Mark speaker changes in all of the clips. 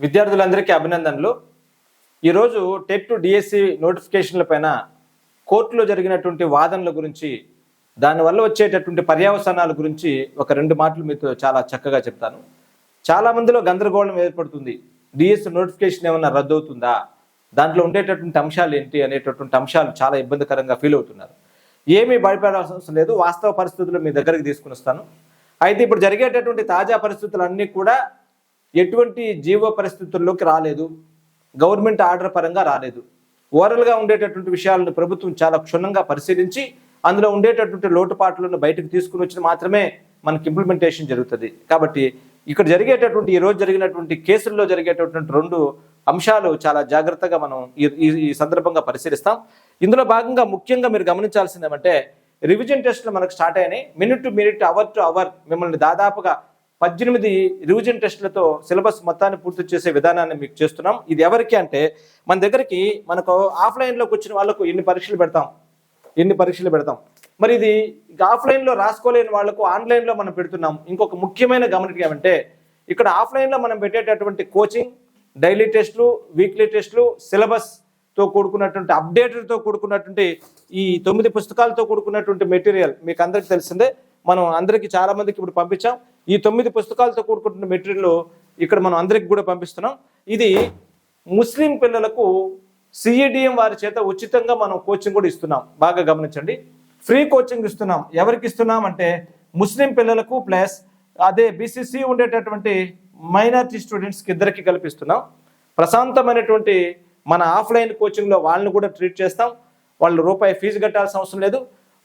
Speaker 1: విద్యార్థులందరికీ అభినందనలు. ఈరోజు టెట్ డిఎస్సి నోటిఫికేషన్ల పైన కోర్టులో జరిగినటువంటి వాదనల గురించి దానివల్ల వచ్చేటటువంటి పర్యావసానాల గురించి ఒక రెండు మాటలు మీతో చాలా చక్కగా చెప్తాను. చాలా మందిలో గందరగోళం ఏర్పడుతుంది. డిఎస్సి నోటిఫికేషన్ ఏమైనా రద్దు అవుతుందా దాంట్లో ఉండేటటువంటి అంశాలు ఏంటి అనేటటువంటి అంశాలు చాలా ఇబ్బందికరంగా ఫీల్ అవుతున్నారు. ఏమీ భయపడాల్సిన అవసరం లేదు. వాస్తవ పరిస్థితులు మీ దగ్గరికి తీసుకుని వస్తాను. అయితే ఇప్పుడు జరిగేటటువంటి తాజా పరిస్థితులన్నీ కూడా ఎటువంటి జీవ పరిస్థితుల్లోకి రాలేదు. గవర్నమెంట్ ఆర్డర్ పరంగా రాలేదు. ఓవరాల్గా ఉండేటటువంటి విషయాలను ప్రభుత్వం చాలా క్షుణ్ణంగా పరిశీలించి అందులో ఉండేటటువంటి లోటుపాట్లను బయటకు తీసుకుని వచ్చిన మాత్రమే మనకి ఇంప్లిమెంటేషన్ జరుగుతుంది. కాబట్టి ఇక్కడ జరిగేటటువంటి ఈ రోజు జరిగినటువంటి కేసుల్లో జరిగేటటువంటి రెండు అంశాలు చాలా జాగ్రత్తగా మనం ఈ- ఈ ఈ సందర్భంగా పరిశీలిస్తాం. ఇందులో భాగంగా ముఖ్యంగా మీరు గమనించాల్సింది ఏమంటే రివిజన్ టెస్ట్లు మనకు స్టార్ట్ అయినాయి. Minute to minute hour to hour మిమ్మల్ని దాదాపుగా పద్దెనిమిది రివిజన్ టెస్టులతో సిలబస్ మొత్తాన్ని పూర్తి చేసే విధానాన్ని మీకు చేస్తున్నాం. ఇది ఎవరికి అంటే మన దగ్గరికి మనకు ఆఫ్లైన్లోకి వచ్చిన వాళ్ళకు ఎన్ని పరీక్షలు పెడతాం? ఎన్ని పరీక్షలు పెడతాం? మరి ఇది ఇక ఆఫ్లైన్లో రాసుకోలేని వాళ్ళకు ఆన్లైన్లో మనం పెడుతున్నాం. ఇంకొక ముఖ్యమైన గమనిక ఏమంటే ఇక్కడ ఆఫ్లైన్లో మనం పెట్టేటటువంటి కోచింగ్ డైలీ టెస్టులు వీక్లీ టెస్టులు సిలబస్తో కూడుకున్నటువంటి అప్డేటెడ్తో కూడుకున్నటువంటి ఈ తొమ్మిది పుస్తకాలతో కూడుకున్నటువంటి మెటీరియల్ మీకు అందరికీ తెలిసిందే. మనం అందరికీ చాలా మందికి ఇప్పుడు పంపించాం. ఈ తొమ్మిది పుస్తకాలతో కూడుకుంటున్న మెటీరియల్ ఇక్కడ మనం అందరికి కూడా పంపిస్తున్నాం. ఇది ముస్లిం పిల్లలకు సిఈడిఎం వారి చేత ఉచితంగా మనం కోచింగ్ కూడా ఇస్తున్నాం. బాగా గమనించండి. ఫ్రీ కోచింగ్ ఇస్తున్నాం. ఎవరికి ఇస్తున్నాం అంటే ముస్లిం పిల్లలకు ప్లస్ అదే బీసీసీ ఉండేటటువంటి మైనారిటీ స్టూడెంట్స్కి ఇద్దరికి కల్పిస్తున్నాం. ప్రశాంతమైనటువంటి మన ఆఫ్లైన్ కోచింగ్లో వాళ్ళని కూడా ట్రీట్ చేస్తాం. వాళ్ళు రూపాయి ఫీజు కట్టాల్సిన అవసరం లేదు.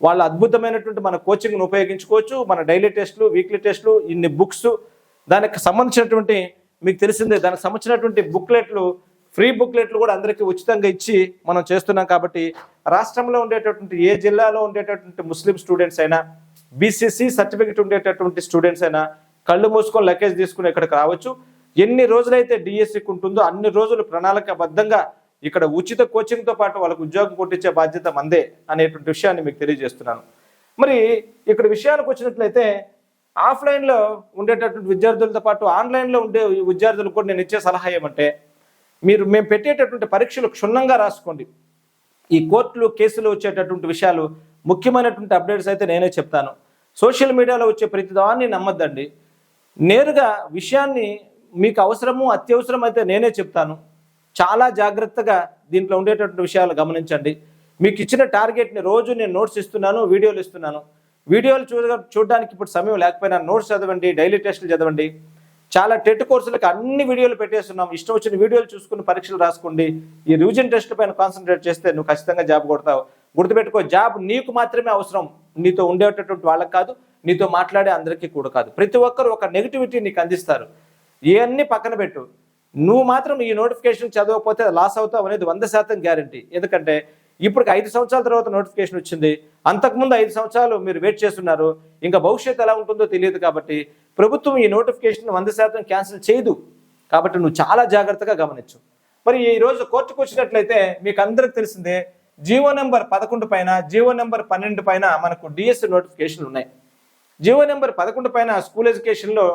Speaker 1: వాళ్ళ అద్భుతమైనటువంటి మన కోచింగ్ను ఉపయోగించుకోవచ్చు మన డైలీ టెస్ట్లు వీక్లీ టెస్ట్లు ఇన్ని బుక్స్ దానికి సంబంధించినటువంటి మీకు తెలిసిందే దానికి సంబంధించినటువంటి బుక్లెట్లు ఫ్రీ బుక్లెట్లు కూడా అందరికీ ఉచితంగా ఇచ్చి మనం చేస్తున్నాం కాబట్టి రాష్ట్రంలో ఉండేటటువంటి ఏ జిల్లాలో ఉండేటటువంటి ముస్లిం స్టూడెంట్స్ అయినా బీసీసీ సర్టిఫికెట్ ఉండేటటువంటి స్టూడెంట్స్ అయినా కళ్ళు మూసుకొని లగేజ్ తీసుకుని ఇక్కడికి రావచ్చు. ఎన్ని రోజులైతే డిఎస్సికి ఉంటుందో అన్ని రోజులు ప్రణాళికబద్ధంగా ఇక్కడ ఉచిత కోచింగ్తో పాటు వాళ్ళకు ఉద్యోగం కొట్టించే బాధ్యత మందే అనేటువంటి విషయాన్ని మీకు తెలియజేస్తున్నాను. మరి ఇక్కడ విషయానికి వచ్చినట్లయితే ఆఫ్లైన్లో ఉండేటటువంటి విద్యార్థులతో పాటు ఆన్లైన్లో ఉండే విద్యార్థులకు కూడా నేను ఇచ్చే సలహా ఏమంటే మీరు మేము పెట్టేటటువంటి పరీక్షలు క్షుణ్ణంగా రాసుకోండి. ఈ కోర్టులు కేసులు వచ్చేటటువంటి విషయాలు ముఖ్యమైనటువంటి అప్డేట్స్ అయితే నేనే చెప్తాను. సోషల్ మీడియాలో వచ్చే ప్రతిదాన్ని నమ్మద్దండి. నేరుగా విషయాన్ని మీకు అవసరము అత్యవసరం అయితే నేనే చెప్తాను. చాలా జాగ్రత్తగా దీంట్లో ఉండేటటువంటి విషయాలు గమనించండి. మీకు ఇచ్చిన టార్గెట్ని రోజు నేను నోట్స్ ఇస్తున్నాను వీడియోలు ఇస్తున్నాను. వీడియోలు చూ చూడడానికి ఇప్పుడు సమయం లేకపోయినా నోట్స్ చదవండి డైలీ టెస్టులు చదవండి. చాలా టెట్ కోర్సులకు అన్ని వీడియోలు పెట్టేస్తున్నాం. ఇష్టం వచ్చిన వీడియోలు చూసుకుని పరీక్షలు రాసుకోండి. ఈ రివిజన్ టెస్ట్ పైన కాన్సన్ట్రేట్ చేస్తే నువ్వు ఖచ్చితంగా జాబ్ కొడతావు. గుర్తుపెట్టుకో జాబ్ నీకు మాత్రమే అవసరం. నీతో ఉండేటటువంటి వాళ్ళకి కాదు నీతో మాట్లాడే అందరికీ కూడా కాదు. ప్రతి ఒక్కరు ఒక నెగిటివిటీ నీకు అందిస్తారు. ఇవన్నీ పక్కన పెట్టు. నువ్వు మాత్రం ఈ నోటిఫికేషన్ చదవకపోతే లాస్ అవుతావు అనేది వంద శాతం గ్యారంటీ ఎందుకంటే ఇప్పుడు ఐదు సంవత్సరాల తర్వాత నోటిఫికేషన్ వచ్చింది. అంతకుముందు ఐదు సంవత్సరాలు మీరు వెయిట్ చేస్తున్నారు. ఇంకా భవిష్యత్తు ఎలా ఉంటుందో తెలియదు కాబట్టి ప్రభుత్వం ఈ నోటిఫికేషన్ వంద శాతం క్యాన్సిల్ చేయదు. కాబట్టి నువ్వు చాలా జాగ్రత్తగా గమనించు. మరి ఈ రోజు కోర్టుకు వచ్చినట్లయితే మీకు అందరికి తెలిసిందే జీవో నెంబర్ పదకొండు పైన జీవో నెంబర్ పన్నెండు పైన మనకు డిఎస్సి నోటిఫికేషన్లు ఉన్నాయి. జీవో నెంబర్ పదకొండు పైన స్కూల్ ఎడ్యుకేషన్లో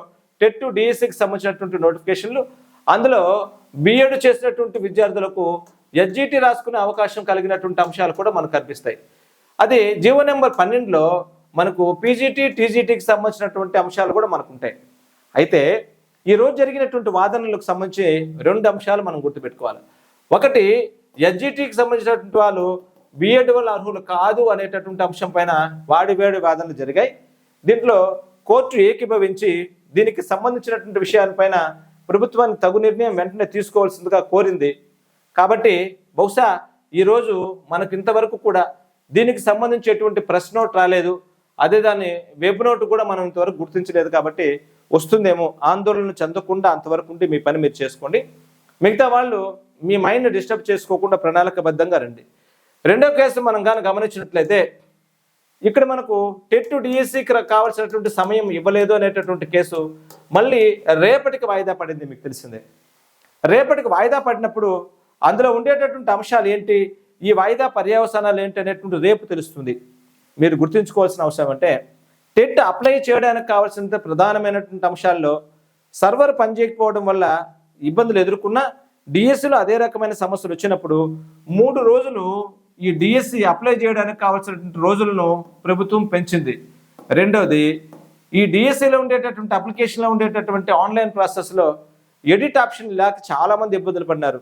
Speaker 1: టెట్ డిఎస్సికి సంబంధించినటువంటి నోటిఫికేషన్లు అందులో బిఎడ్ చేసినటువంటి విద్యార్థులకు ఎస్జిటి రాసుకునే అవకాశం కలిగినటువంటి అంశాలు కూడా మనకు కనిపిస్తాయి. అది జీవో నెంబర్ పన్నెండులో మనకు పీజీటీ టీజీటీకి సంబంధించినటువంటి అంశాలు కూడా మనకు ఉంటాయి. అయితే ఈ రోజు జరిగినటువంటి వాదనలకు సంబంధించి రెండు అంశాలు మనం గుర్తుపెట్టుకోవాలి. ఒకటి ఎస్జిటికి సంబంధించినటువంటి వాళ్ళు బిఎడ్ వల్ల అర్హులు కాదు అనేటటువంటి అంశం పైన వాడి వేడి వాదనలు జరిగాయి. దీంట్లో కోర్టు ఏకీభవించి దీనికి సంబంధించినటువంటి విషయాలపైన ప్రభుత్వానికి తగు నిర్ణయం వెంటనే తీసుకోవాల్సిందిగా కోరింది. కాబట్టి బహుశా ఈరోజు మనకు ఇంతవరకు కూడా దీనికి సంబంధించి ఎటువంటి ప్రెస్ నోట్ రాలేదు. అదే దాన్ని వెబ్ నోట్ కూడా మనం ఇంతవరకు గుర్తించలేదు కాబట్టి వస్తుందేమో ఆందోళన చెందకుండా అంతవరకు ఉంటే మీ పని మీరు చేసుకోండి. మిగతా వాళ్ళు మీ మైండ్ డిస్టర్బ్ చేసుకోకుండా ప్రణాళికబద్ధంగా రండి. రెండో కేసు మనం కానీ గమనించినట్లయితే ఇక్కడ మనకు టెట్ డిఎస్సికి కావాల్సినటువంటి సమయం ఇవ్వలేదు అనేటటువంటి కేసు మళ్ళీ రేపటికి వాయిదా పడింది మీకు తెలిసిందే. రేపటికి వాయిదా పడినప్పుడు అందులో ఉండేటటువంటి అంశాలు ఏంటి? ఈ వాయిదా పర్యవసానాలు ఏంటి అనేటువంటి రేపు తెలుస్తుంది. మీరు గుర్తుంచుకోవాల్సిన అవసరం అంటే టెట్ అప్లై చేయడానికి కావాల్సిన ప్రధానమైనటువంటి అంశాల్లో సర్వర్ పనిచేయకపోవడం వల్ల ఇబ్బందులు ఎదుర్కొన్న డిఎస్సిలో అదే రకమైన సమస్యలు వచ్చినప్పుడు మూడు రోజులు ఈ డిఎస్సి అప్లై చేయడానికి కావాల్సినటువంటి రోజులను ప్రభుత్వం పెంచింది. రెండవది ఈ డిఎస్సిలో ఉండేటటువంటి అప్లికేషన్లో ఉండేటటువంటి ఆన్లైన్ ప్రాసెస్లో ఎడిట్ ఆప్షన్ లేక చాలామంది ఇబ్బందులు పడినారు.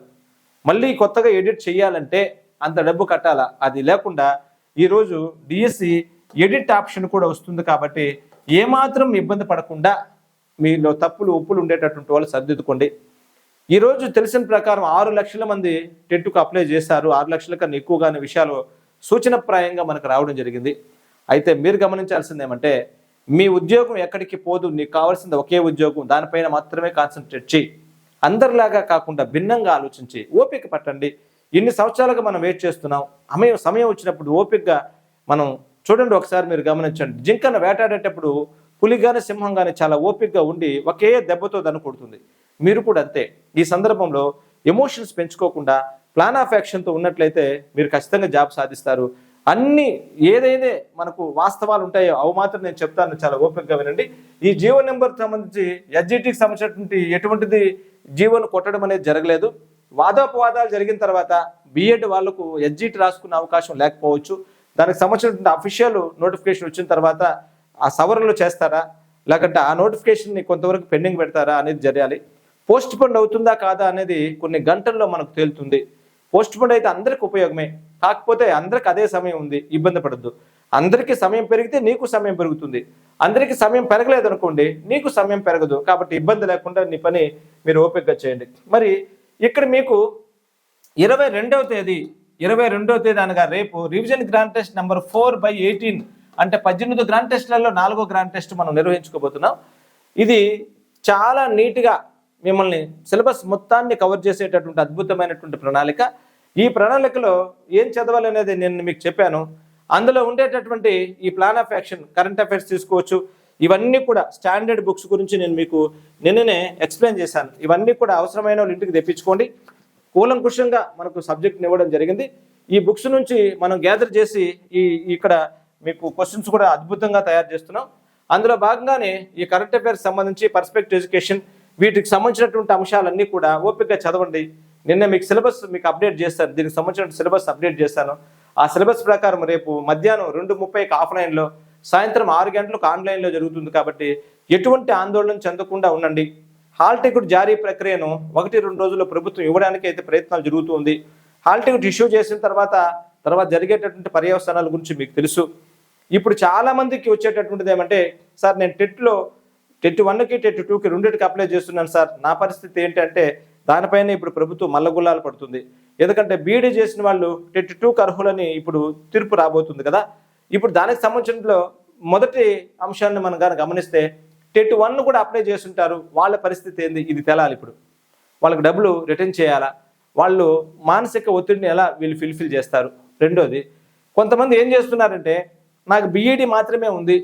Speaker 1: మళ్ళీ కొత్తగా ఎడిట్ చేయాలంటే అంత డబ్బు కట్టాలా? అది లేకుండా ఈరోజు డిఎస్సి ఎడిట్ ఆప్షన్ కూడా వస్తుంది కాబట్టి ఏమాత్రం ఇబ్బంది పడకుండా మీలో తప్పులు ఒప్పులు ఉండేటటువంటి వాళ్ళు సర్దిద్దుకోండి. ఈరోజు తెలిసిన ప్రకారం ఆరు లక్షల మంది టెట్కు అప్లై చేశారు. ఆరు లక్షల కన్నా ఎక్కువగానే విషయాలు సూచనప్రాయంగా మనకు రావడం జరిగింది. అయితే మీరు గమనించాల్సింది ఏమంటే మీ ఉద్యోగం ఎక్కడికి పోదు. నీకు కావాల్సింది ఒకే ఉద్యోగం. దానిపైన మాత్రమే కాన్సన్ట్రేట్ చేయి అందరిలాగా కాకుండా భిన్నంగా ఆలోచించి ఓపిక పట్టండి. ఇన్ని సంవత్సరాలుగా మనం వెయిట్ చేస్తున్నాం. సమయం సమయం వచ్చినప్పుడు ఓపికగా మనం చూడండి ఒకసారి మీరు గమనించండి. జింకను వేటాడేటప్పుడు పులి కానీ సింహం కానీ చాలా ఓపికగా ఉండి ఒకే దెబ్బతో దాన్ని కొడుతుంది. మీరు కూడా అంతే. ఈ సందర్భంలో ఎమోషన్స్ పెంచుకోకుండా ప్లాన్ ఆఫ్ యాక్షన్తో ఉన్నట్లయితే మీరు ఖచ్చితంగా జాబ్ సాధిస్తారు. అన్ని ఏదైతే మనకు వాస్తవాలు ఉంటాయో అవి మాత్రం నేను చెప్తాను చాలా ఓపెన్గా వినండి. ఈ జీవో నెంబర్ సంబంధించి ఎస్జిటికి సంబంధించినటువంటి ఎటువంటిది జీవోను కొట్టడం అనేది జరగలేదు. వాదోపవాదాలు జరిగిన తర్వాత బిఎడ్ వాళ్ళకు ఎస్జిటి రాసుకునే అవకాశం లేకపోవచ్చు. దానికి సంబంధించినటువంటి అఫీషియల్ నోటిఫికేషన్ వచ్చిన తర్వాత ఆ సవరణలు చేస్తారా? లేకంటే ఆ నోటిఫికేషన్ని కొంతవరకు పెండింగ్ పెడతారా అనేది జరగాలి. పోస్ట్ పోన్ అవుతుందా కాదా అనేది కొన్ని గంటల్లో మనకు తేలుతుంది. పోస్ట్ పోన్ అయితే అందరికి ఉపయోగమే. కాకపోతే అందరికి అదే సమయం ఉంది. ఇబ్బంది పడద్దు. అందరికీ సమయం పెరిగితే నీకు సమయం పెరుగుతుంది. అందరికీ సమయం పెరగలేదు అనుకోండి నీకు సమయం పెరగదు. కాబట్టి ఇబ్బంది లేకుండా నీ పని మీరు ఓపికగా చేయండి. మరి ఇక్కడ మీకు ఇరవై రెండవ తేదీ ఇరవై రెండవ తేదీ అనగా రేపు revision grand test number four by eighteen అంటే పద్దెనిమిది గ్రాండ్ టెస్ట్లలో నాలుగో గ్రాండ్ టెస్ట్ మనం నిర్వహించుకోబోతున్నాం. ఇది చాలా నీట్గా మిమ్మల్ని సిలబస్ మొత్తాన్ని కవర్ చేసేటటువంటి అద్భుతమైనటువంటి ప్రణాళిక. ఈ ప్రణాళికలో ఏం చదవాలనేది నేను మీకు చెప్పాను. అందులో ఉండేటటువంటి ఈ plan of action current affairs తీసుకోవచ్చు. ఇవన్నీ కూడా స్టాండర్డ్ బుక్స్ గురించి నేను మీకు నిన్ననే ఎక్స్ప్లెయిన్ చేశాను. ఇవన్నీ కూడా అవసరమైన వాళ్ళు ఇంటికి తెప్పించుకోండి. కూలంకుషంగా మనకు సబ్జెక్ట్ని ఇవ్వడం జరిగింది. ఈ బుక్స్ నుంచి మనం గ్యాదర్ చేసి ఈ ఇక్కడ మీకు క్వశ్చన్స్ కూడా అద్భుతంగా తయారు చేస్తున్నాం. అందులో భాగంగానే ఈ కరెంట్ అఫైర్స్ సంబంధించి పర్స్పెక్ట్ ఎడ్యుకేషన్ వీటికి సంబంధించినటువంటి అంశాలన్నీ కూడా ఓపికగా చదవండి. నిన్న మీకు సిలబస్ మీకు అప్డేట్ చేస్తారు దీనికి సంబంధించిన సిలబస్ అప్డేట్ చేస్తాను ఆ సిలబస్ ప్రకారం రేపు మధ్యాహ్నం రెండు ముప్పైకి ఆఫ్లైన్లో సాయంత్రం ఆరు గంటలకు ఆన్లైన్లో జరుగుతుంది కాబట్టి ఎటువంటి ఆందోళన చెందకుండా ఉండండి. హాల్ టికెట్ జారీ ప్రక్రియను ఒకటి రెండు రోజుల్లో ప్రభుత్వం ఇవ్వడానికి అయితే ప్రయత్నాలు జరుగుతుంది. హాల్ టికెట్ ఇష్యూ చేసిన తర్వాత తర్వాత జరిగేటటువంటి పర్యవసానాల గురించి మీకు తెలుసు. ఇప్పుడు చాలామందికి వచ్చేటటువంటిది ఏమంటే సార్ నేను టెట్లో టెట్ వన్కి టెట్ టూకి రెండింటికి అప్లై చేస్తున్నాను సార్. నా పరిస్థితి ఏంటంటే దానిపైన ఇప్పుడు ప్రభుత్వం మల్లగుల్లాలు పడుతుంది. ఎందుకంటే బీఈడీ చేసిన వాళ్ళు టెట్ టూకి అర్హులని ఇప్పుడు తీర్పు రాబోతుంది కదా. ఇప్పుడు దానికి సంబంధించినలో మొదటి అంశాన్ని మనం కానీ గమనిస్తే టెట్ వన్ కూడా అప్లై చేస్తుంటారు. వాళ్ళ పరిస్థితి ఏంది? ఇది తెలాలి ఇప్పుడు. వాళ్ళకి డబ్బులు రిటర్న్ చేయాలా? వాళ్ళు మానసిక ఒత్తిడిని ఎలా వీళ్ళు ఫిల్ఫిల్ చేస్తారు? రెండోది కొంతమంది ఏం చేస్తున్నారంటే నాకు బీఈడి మాత్రమే ఉంది.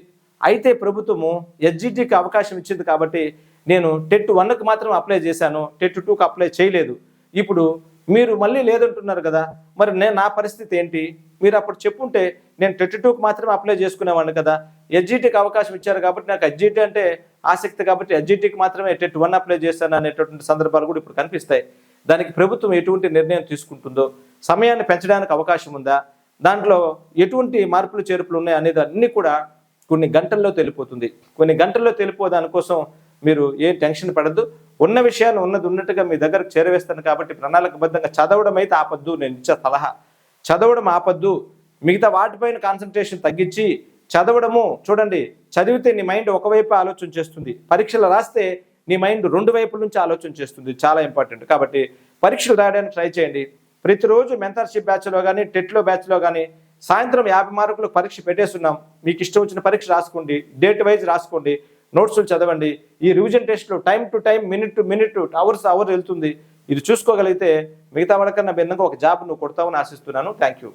Speaker 1: అయితే ప్రభుత్వము ఎస్జిటికి అవకాశం ఇచ్చింది కాబట్టి నేను టెట్ వన్కి మాత్రం అప్లై చేశాను టెట్ టూకి అప్లై చేయలేదు. ఇప్పుడు మీరు మళ్ళీ లేదంటున్నారు కదా మరి నేను నా పరిస్థితి ఏంటి? మీరు అప్పుడు చెప్పుంటే నేను టెట్ టూకి మాత్రమే అప్లై చేసుకునేవాడిని కదా. ఎస్జిటికి అవకాశం ఇచ్చారు కాబట్టి నాకు ఎస్జిటి అంటే ఆసక్తి కాబట్టి ఎస్జిటికి మాత్రమే టెట్ వన్ అప్లై చేశాను అనేటటువంటి సందర్భాలు కూడా ఇప్పుడు కనిపిస్తాయి. దానికి ప్రభుత్వం ఎటువంటి నిర్ణయం తీసుకుంటుందో సమయాన్ని పెంచడానికి అవకాశం ఉందా దాంట్లో ఎటువంటి మార్పులు చేర్పులు ఉన్నాయి అనేది అన్నీ కూడా కొన్ని గంటల్లో తెలిపోతుంది. కొన్ని గంటల్లో తెలిపో దానికోసం మీరు ఏ టెన్షన్ పడద్దు. ఉన్న విషయాలు ఉన్నది ఉన్నట్టుగా మీ దగ్గరకు చేరవేస్తాను కాబట్టి ప్రణాళికబద్ధంగా చదవడం అయితే ఆపద్దు నేను ఇచ్చే సలహా. చదవడం ఆపద్దు. మిగతా వాటిపైన కాన్సన్ట్రేషన్ తగ్గించి చదవడము చూడండి చదివితే నీ మైండ్ ఒకవైపు ఆలోచన చేస్తుంది. పరీక్షలు రాస్తే నీ మైండ్ రెండు వైపుల నుంచి ఆలోచన చేస్తుంది. చాలా ఇంపార్టెంట్ కాబట్టి పరీక్షలు రాయడానికి ట్రై చేయండి. ప్రతిరోజు మెంటర్షిప్ బ్యాచ్లో కానీ టెట్లో బ్యాచ్లో కానీ సాయంత్రం యాభై మార్కులకు పరీక్ష పెట్టేస్తున్నాం. మీకు ఇష్టం వచ్చిన పరీక్ష రాసుకోండి. డేట్ వైజ్ రాసుకోండి. నోట్స్లు చదవండి. ఈ రివిజన్ టెస్ట్లో time to time minute to minute hours hour వెళ్తుంది. ఇది చూసుకోగలిగితే మిగతా వాళ్ళకన్నా భిన్నంగా ఒక జాబ్ నువ్వు కొడతావని ఆశిస్తున్నాను. Thank you